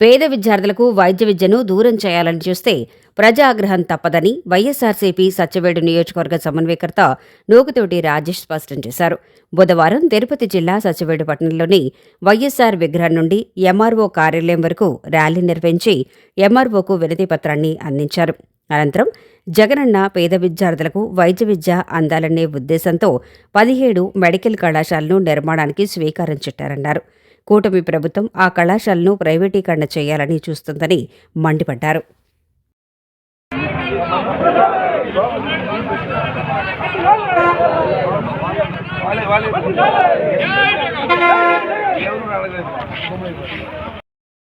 పేద విద్యార్థులకు వైద్య విద్యను దూరం చేయాలని చూస్తే ప్రజాగ్రహం తప్పదని వైఎస్ఆర్సీపీ సత్యవేడు నియోజకవర్గ సమన్వయకర్త నూకుతోటి రాజేష్ స్పష్టం చేశారు. బుధవారం తిరుపతి జిల్లా సత్యవేడు పట్టణంలోని వైఎస్ఆర్ విగ్రహం నుండి ఎంఆర్ఓ కార్యాలయం వరకు ర్యాలీ నిర్వహించి ఎంఆర్ఓకు వినతి పత్రాన్ని అందించారు. అనంతరం జగనన్న పేద విద్యార్థులకు వైద్య విద్య అందాలనే ఉద్దేశంతో పదిహేడు మెడికల్ కళాశాలను నిర్మాణానికి స్వీకారం చుట్టారన్నారు. కూటమి ప్రభుత్వం ఆ కళాశాలను ప్రైవేటీకరణ చేయాలని చూస్తుందని మండిపడ్డారు.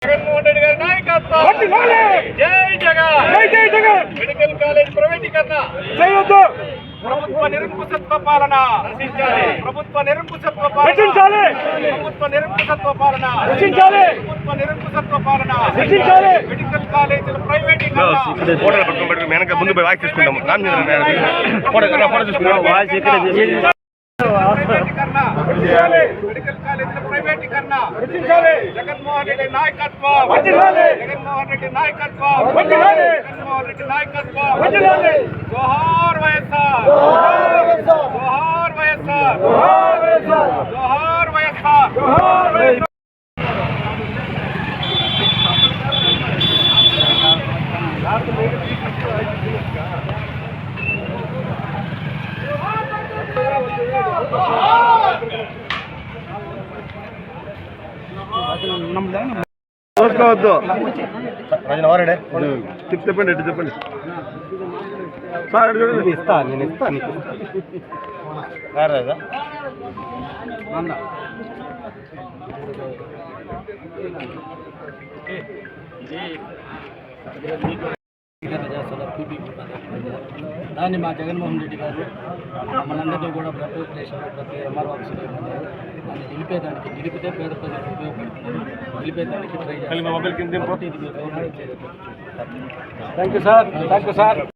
జగన్మోహన్ రెడ్డి గారి నాయకత్వం. జై జగన్! మెడికల్ కాలేజ్ ప్రైవేటీకరణ. చేయొద్దు. ప్రభుత్వ నిరంకుశత్వ పాలన. నశించాలి ప్రభుత్వ నిరంకుశత్వ పాలన. రక్షించాలి. ప్రభుత్వ నిరంకుశత్వ పాలన. రక్షించాలి. ప్రభుత్వ నిరంకుశత్వ పాలన. రక్షించాలి. మెడికల్ కాలేజీల ప్రైవేటీకరణ. ఫోటోలు పట్టుకొని పట్టుకొని వెనక ముందు పోయి వాయిస్ తీసుకుంటాము. రామచంద్ర ఫోటో ఫోటో తీసుకుంటాం వాయిస్ ఇక్కడ ప్రైవేటీకరణ రక్షించాలి మెడికల్ కాలేజీల ప్రైవేటీకరణ రక్షించాలి జగన్మోహన్ రెడ్డి నాయకత్వం. వర్ధిల్లాలి! జగన్మోహన్ రెడ్డి నాయకత్వం. వర్ధిల్లాలి! జగన్మోహన్ రెడ్డి నాయకత్వం. వర్ధిల్లాలి! జోహార్ వైఎస్ఆర్. జోహార్ వైఎస్ఆర్. జోహార్ వైఎస్ఆర్. చూసుకోవద్దు చెప్పండి ఎటు చెప్పండి. సార్ చూడండి. ఇస్తా నేను ఇస్తా నీకు దాన్ని మా జగన్మోహన్ రెడ్డి గారు మనందరినీ కూడా ప్రతి ప్రతి ఎంఆర్ఓ ఆఫీసులో నిలిపేదానికి నిలిపితే పేద ప్రజలకు ఉపయోగపడుతుంది. నిలిపేదానికి ట్రై చేయాలి మొబైల్ కింద. Thank you sir thank you sir